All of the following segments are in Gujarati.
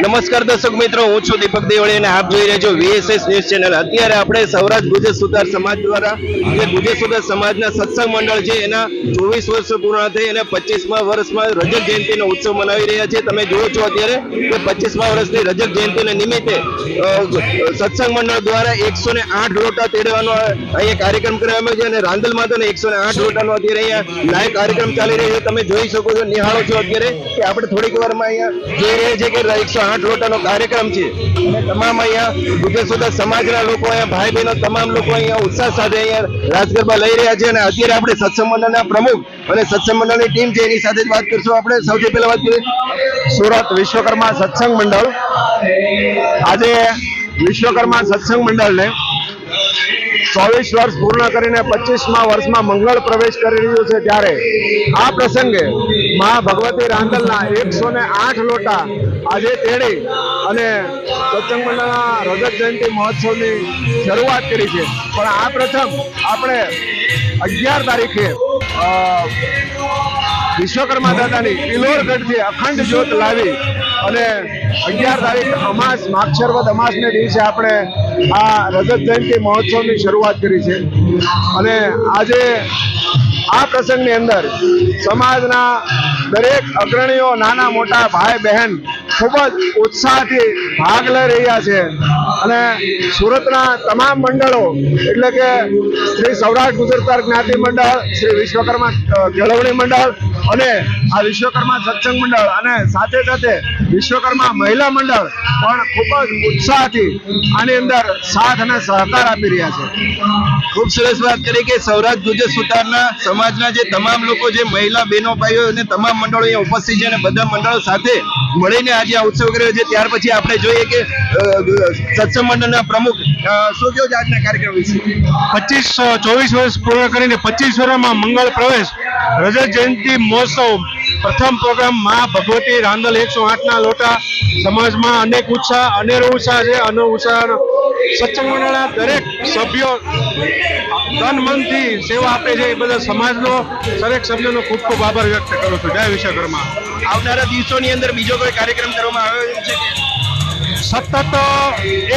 નમસ્કાર દર્શક મિત્રો, હું છું દીપક દેવળી અને આપ જોઈ રહ્યા છો વીએસએસ ન્યૂઝ ચેનલ. અત્યારે આપણે સૌરાષ્ટ્ર ગુજર સુધાર સમાજ દ્વારા, જે ગુજર સુધાર સમાજના સત્સંગ મંડળ છે, એના ચોવીસ વર્ષ પૂર્ણ થઈ અને પચીસમા વર્ષમાં રજત જયંતિનો ઉત્સવ મનાવી રહ્યા છે. તમે જુઓ છો અત્યારે કે પચીસમા વર્ષની રજત જયંતિને નિમિત્તે સત્સંગ મંડળ દ્વારા એકસો ને આઠ લોટા તેડવાનો અહીંયા કાર્યક્રમ કરવામાં છે અને રાંદલ માતાને એકસો ને આઠ લોટાનો અત્યારે અહીંયા લાઈવ કાર્યક્રમ ચાલી રહ્યો છે. તમે જોઈ શકો છો, નિહાળો છો અત્યારે કે આપણે થોડીક વારમાં અહીંયા જોઈ રહ્યા છે કે એકસો આઠ લોટાનો કાર્યક્રમ છે. અને તમામ અહીંયા ગુજરાત સુધા સમાજના લોકો અહીંયા ભાઈ બહેનો તમામ લોકો અહીંયા ઉત્સાહ સાથે અહીંયા રાસ લઈ રહ્યા છે. અને અત્યારે આપણે સત્સંગમંડળના પ્રમુખ અને સત્સંગ મંડળની ટીમ છે, એની સાથે વાત કરશું આપણે. સૌથી પહેલા વાત કરીએ. સુરત વિશ્વકર્મા સત્સંગ મંડળ આજે વિશ્વકર્મા સત્સંગ મંડળને ચોવીસ વર્ષ પૂર્ણ કરીને પચીસમાં વર્ષમાં મંગળ પ્રવેશ કરી રહ્યું છે ત્યારે આ પ્રસંગે મા ભગવતી રાંદલના એકસો લોટા આજે તેડી અને સત્સંગ મંડળના રજત જયંતિ મહોત્સવની શરૂઆત કરી છે. પણ આ પ્રથમ આપણે અગિયાર તારીખે વિશ્વકર્મા દાદાની પિલોરગઢથી અખંડ જ્યોત લાવી અને અગિયાર તારીખ અમાસ માક્ષરવદ અમાસને દિવસે આપણે આ રજત જયંતિ મહોત્સવની શરૂઆત કરી છે. અને આજે આ પ્રસંગની અંદર સમાજના દરેક અગ્રણીઓ, નાના મોટા ભાઈ બહેન ખૂબ જ ઉત્સાહથી ભાગ લઈ રહ્યા છે. અને સુરતના તમામ મંડળો, એટલે કે શ્રી સૌરાષ્ટ્ર ગુજરાત જ્ઞાતિ મંડળ, શ્રી વિશ્વકર્મા કેળવણી મંડળ અને આ વિશ્વકર્મા સત્સંગ મંડળ અને સાથે સાથે વિશ્વકર્મા મહિલા મંડળ પણ ખૂબ જ ઉત્સાહથી આની અંદર સાથ અને સહકાર આપી રહ્યા છે. ખૂબ સરસ વાત કરી કે સૌરાષ્ટ્ર ગુજર સુતારના સમાજના જે તમામ લોકો, જે મહિલા બહેનો, ભાઈઓ અને તમામ મંડળો અહીંયા ઉપસ્થિત છે અને બધા મંડળો સાથે મળીને આજે આ ઉત્સવ કર્યો છે. ત્યાર પછી આપણે જોઈએ કે સત્સંગ મંડળના પ્રમુખ શું કયો આજના કાર્યક્રમ વિશે? પચીસ ચોવીસ વર્ષ પૂર્ણ કરીને પચીસ વર્ષમાં મંગળ પ્રવેશ, રજત જયંતિ મહોત્સવ, પ્રથમ પ્રોગ્રામમાં ભગવતી રાંદલ એકસો આઠના લોટા, સમાજમાં અનેક ઉત્સાહ, અનેરો ઉત્સાહ છે અનો ઉત્સાહ. સત્સંગ મંડળના દરેક સભ્યો તન મનથી સેવા આપે છે એ બધા સમાજનો, દરેક સભ્યોનો ખૂબ ખૂબ આભાર વ્યક્ત કરું છું. જય વિશ્વકર્મા આવનારા દિવસોની અંદર બીજો કોઈ કાર્યક્રમ કરવામાં આવ્યો છે સતત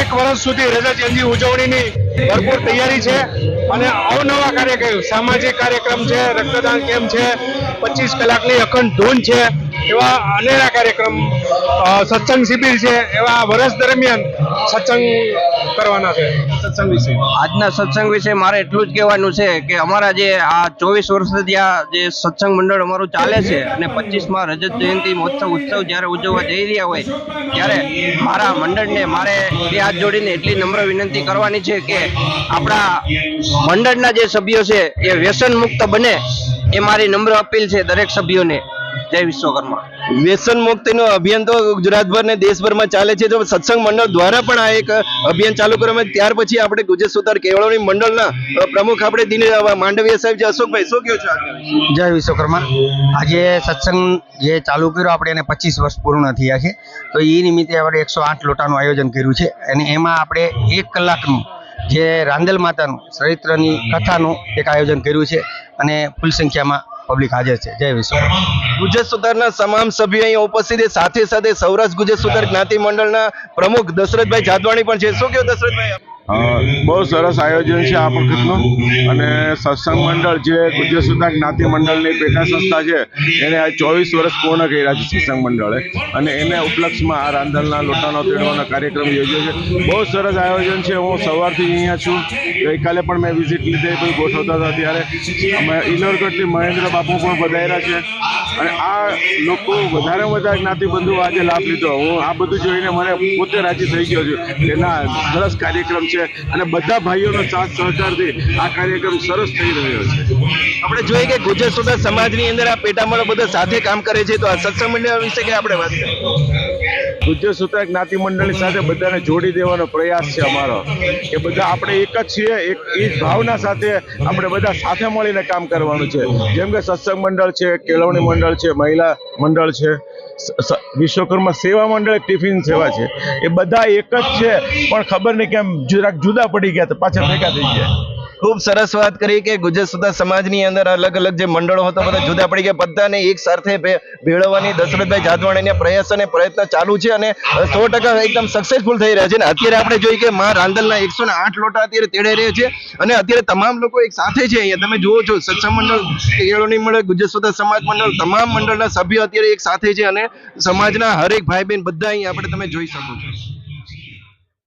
એક વર્ષ સુધી રજા જયંતિ ઉજવણીની ભરપૂર તૈયારી છે અને અવનવા કાર્યક્રમ, સામાજિક કાર્યક્રમ છે, રક્તદાન કેમ્પ છે, પચીસ કલાકની અખંડ ધૂન છે. એવા અનેરા કાર્યક્રમ સત્સંગ શિબિર છે, એવા વર્ષ દરમિયાન સત્સંગ કરવાના છે, સત્સંગ વિશે. આજના સત્સંગ વિશે મારે એટલું જ કહેવાનું છે કે અમારા જે આ ચોવીસ વર્ષથી આ જે સત્સંગ મંડળ અમારું ચાલે છે અને પચીસમાં રજત જયંતિ મહોત્સવ ઉત્સવ જ્યારે ઉજવવા જઈ રહ્યા હોય, ત્યારે મારા મંડળને મારે બે હાથ જોડીને એટલી નમ્ર વિનંતી કરવાની છે કે આપણા મંડળના જે સભ્યો છે એ વ્યસન મુક્ત બને, એ મારી નમ્ર અપીલ છે દરેક સભ્યોને. જય વિશ્વકર્મા. વ્યસન મુક્તિનું અભિયાન તો ગુજરાતભર ને દેશભરમાં ચાલે છે. તો સત્સંગ મંડળ દ્વારા પણ આ એક અભિયાન ચાલુ કરવામાં ત્યાર પછી આપણે ગુજરાત સુધાર કેળવણી મંડળના પ્રમુખ આપણે દિને માંડવીય સાહેબ છે અશોકભાઈ શું કહો છો જય વિશ્વકર્મા. આજે સત્સંગ જે ચાલુ કર્યો આપણે એને પચીસ વર્ષ પૂર્ણ થયા છે. તો એ નિમિત્તે આપણે એકસો આઠ લોટાનું આયોજન કર્યું છે. અને એમાં આપણે એક કલાકનું જે રાંદલ માતાનું ચરિત્રની કથાનું એક આયોજન કર્યું છે. અને ફૂલ સંખ્યામાં પબ્લિક હાજર છે. જય વિશ્વકર્મા. ગુજરાત સુધારના તમામ સભ્યો અહીંયા ઉપસ્થિત છે. સાથે સાથે સૌરાષ્ટ્ર ગુજરાત સુધાર જ્ઞાતિ મંડળના પ્રમુખ દશરથભાઈ જાદવાણી પણ છે. શું કહ્યું દશરથભાઈ? બહુ સરસ આયોજન છે આ વખતનું. અને સત્સંગ મંડળ જે ગુજરાત સુધા જ્ઞાતિ મંડળની પેટા સંસ્થા છે, એને આ ચોવીસ વર્ષ પૂર્ણ કર્યા છે સત્સંગ મંડળે. અને એને ઉપલક્ષમાં આ રાંધણના લોટાનો તેડવાનો કાર્યક્રમ યોજ્યો છે. બહુ સરસ આયોજન છે. હું સવારથી અહીંયા છું. ગઈકાલે પણ મેં વિઝિટ લીધી કોઈ ગોઠવતા હતા ત્યારે. અમે ઇલોરગઢથી મહેન્દ્ર બાપુ પણ વધાર્યા છે. અને આ લોકો વધારે વધારે જ્ઞાતિ બંધુ આજે લાભ લીધો. હું આ બધું જોઈને મને પોતે રાજી થઈ ગયો છું. એના સરસ કાર્યક્રમ છે. અને બધા ભાઈઓનો સાથ સહકારથી આ કાર્યક્રમ સરસ થઈ રહ્યો છે. આપણે જોઈએ કે ગુજરાત સુધા સમાજની અંદર આ પેટામાં બધા સાથે કામ કરે છે. તો આ સત્સંગ મંડળ વિશે કે આપણે વાત કરીએ? ગુજ્જર સૂત્રક જ્ઞાતિ મંડળની સાથે બધાને જોડી દેવાનો પ્રયાસ છે અમારો. કે બધા આપણે એક જ છીએ, એક એ ભાવના સાથે આપણે બધા સાથે મળીને કામ કરવાનું છે. જેમ કે સત્સંગ મંડળ છે, કેળવણી મંડળ છે, મહિલા મંડળ છે વિશ્વકર્મા સેવા મંડળ ટિફિન સેવા છે. એ બધા એક જ છે, પણ ખબર નહીં કેમ જરાક જુદા પડી ગયા તો પાછા ભેગા થઈ ગયા. ખૂબ સરસ વાત કરી કે ગુજરાત સુધા સમાજની અંદર અલગ અલગ જે મંડળો હતા, બધા જુદા પડી ગયા. બધાને એક સાથે ભેળવવાની દશરથભાઈ જાદવાણીના પ્રયાસ અને પ્રયત્ન ચાલુ છે અને સો ટકા એકદમ સક્સેસફુલ થઈ રહ્યા છે. અને અત્યારે આપણે જોઈએ કે મા રાંદલના એકસો આઠ લોટા અત્યારે તેડાઈ રહ્યા છે અને અત્યારે તમામ લોકો એક સાથે છે અહીંયા. તમે જુઓ છો, સત્સંગ મંડળ કેળવણી મંડળ ગુજરાત સુધા સમાજ મંડળ, તમામ મંડળના સભ્યો અત્યારે એક સાથે છે અને સમાજના હરેક ભાઈ બહેન બધા અહીંયા આપણે તમે જોઈ શકો છો.